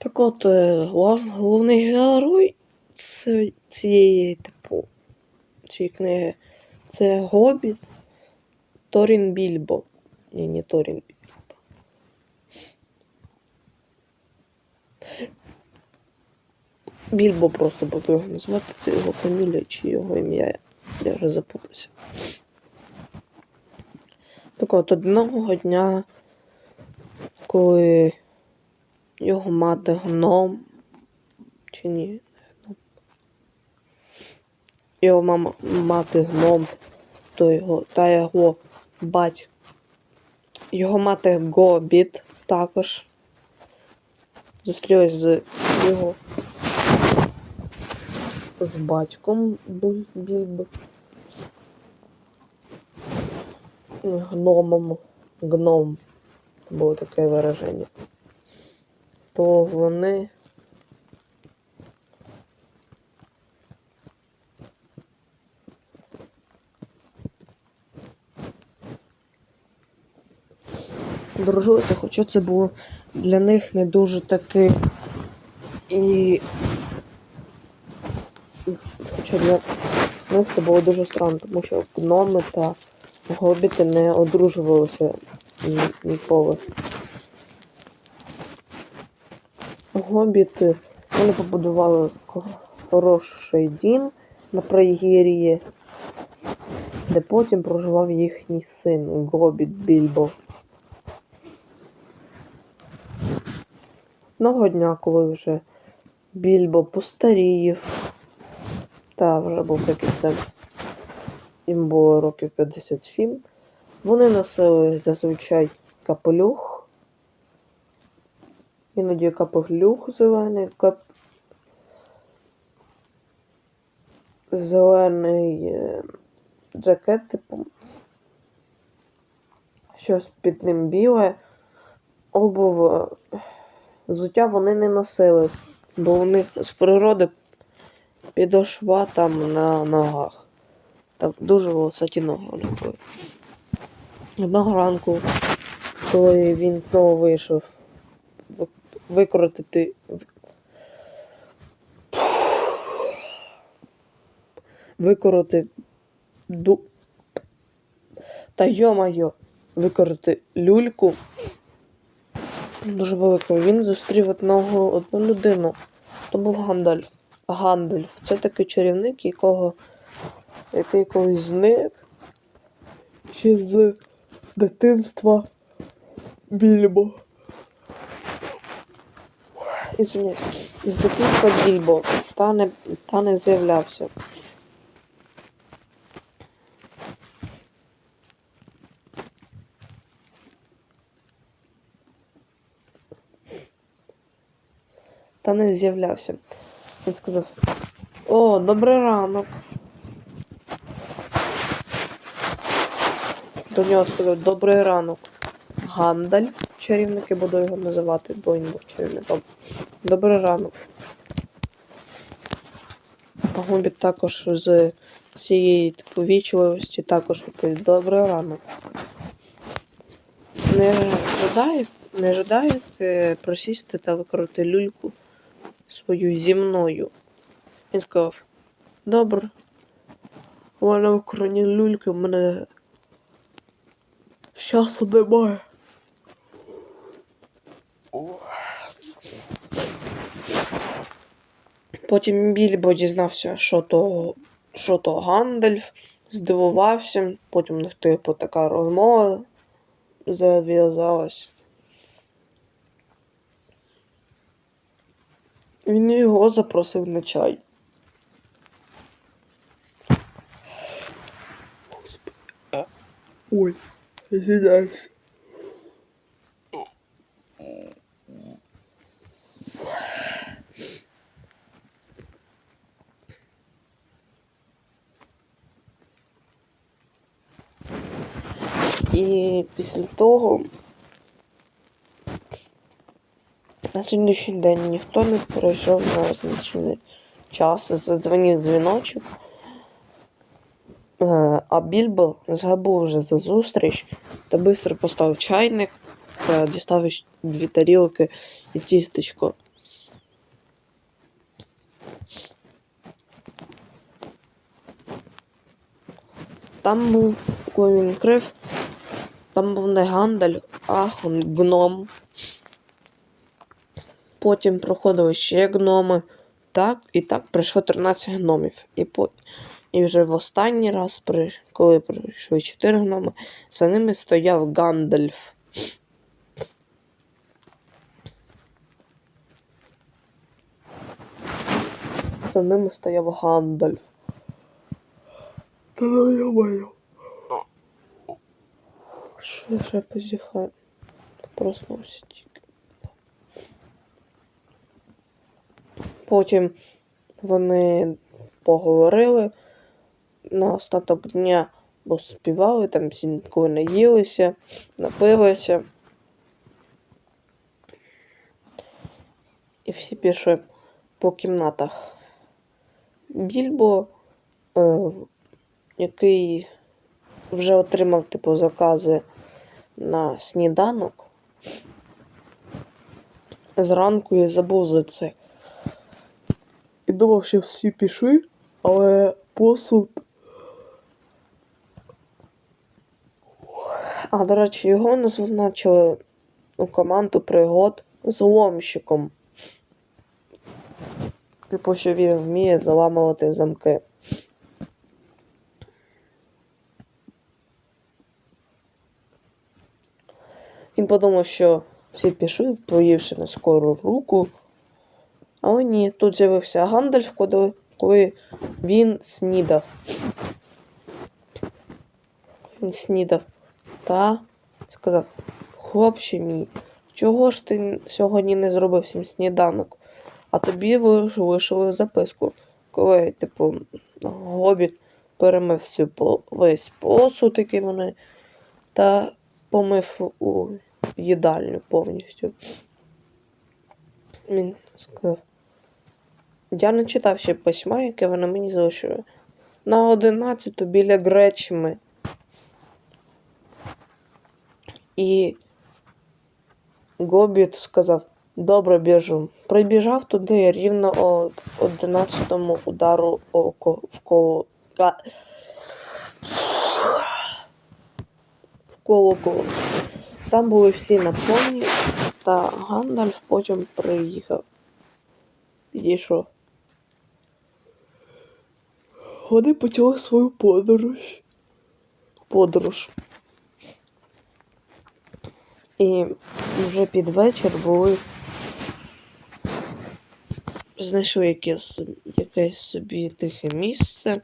Так от, е, головний герой цієї, типу, цієї книги це Гобіт Торін Більбо. Ні, не Торін Більбо. Більбо просто буду його назвати, це його фамілія чи його ім'я. Я вже запутався. Так от одного дня, коли його мати гном, чи ні. Його мама мати гном, то його, та його батько. Його мати Гобіт також зустрілась з його з батьком Більбо. Гномом. Гном. Було таке вираження. То вони. Дружилися, хоча це було для них не дуже таки і. Хоча для них це було дуже странно, тому що гноми та гобіти не одружувалися ні- ніколи. Гобіти вони побудували хороший дім на Прайгір'ї, де потім проживав їхній син Гобіт Більбо. Одного дня, коли вже Більбо постарів, та вже був такий сам. Їм було років 57. Вони носили зазвичай капелюх. Іноді капелюх зелений, кап... зелений е, джакет, типу. Щось під ним біле. Обув взуття вони не носили, бо у них з природи підошва там на ногах. Та дуже волосаті ноги були. Одного ранку, коли він знову вийшов ви- викрутити. в- Викорити ду. Та йо-майо, викорити люльку. Дуже велику. Він зустрів одного одну людину. То був Гандальф. Гандальф. Це такий чарівник, якого який колись зник ще з дитинства Більбо. Ізвиняюсь, з дитинства Більбо, та не, та не з'являвся. Та не з'являвся. Він сказав: О, добрий ранок. До нього сказав добрий ранок. Гандаль, чарівники буду його називати, бо він був чарівником. Добрий ранок. А Губіт також з цієї типу вічливості також відповів Добрий ранок. Не жадаєте, не жадаєте просісти та викрити люльку свою зі мною? Він сказав, добре. Мене в люльки, в мене часу немає. Потім Більбо дізнався, що то, що то Гандальф, здивувався, потім у них типу така розмова зав'язалась. Він його запросив на чай. Ой, извиняюсь. І після того на сьогоднішній день ніхто не перейшов на означений час. Задзвонив дзвіночок, е, а Більбо згабув вже за зустріч та швидко поставив чайник, та дістав дві тарілки і тістечко. Там був, коли крив, там був не Гандаль, а гном. Потім проходили ще гноми. Так, і так прийшло 13 гномів. І, по... і вже в останній раз, при... коли прийшли 4 гноми, за ними стояв Гандальф. За ними стояв Гандальф. Що я ще позіхаю? Проснувся тільки. Потім вони поговорили на остаток дня, бо співали, там всі коли наїлися, напилися. І всі пішли по кімнатах. Більбо, е, який вже отримав типу закази на сніданок. Зранку я забув за це. І думав, що всі пішли, але посуд. А, до речі, його назначили у команду пригод зломщиком. Типу, що він вміє заламувати замки. Він подумав, що всі пішли, поївши на скору руку. Але ні, тут з'явився Гандальф, коли, він снідав. Він снідав та сказав: Хлопче мій, чого ж ти сьогодні не зробив всім сніданок? А тобі ви лишили записку, коли, типу, гобіт перемив всю весь посуд, який вони, та помив у їдальню повністю. Він сказав. Я не читав ще письма, яке вони мені залишили. На одинадцяту біля Гречми. І Гобіт сказав: Добре, біжу. Прибіжав туди рівно о одинадцятому удару око в коло. В колокол. Там були всі на поні, та Гандальф потім приїхав. Підійшов. Вони почали свою подорож. Подорож. І вже під вечір були. Знайшли якесь, якесь собі тихе місце,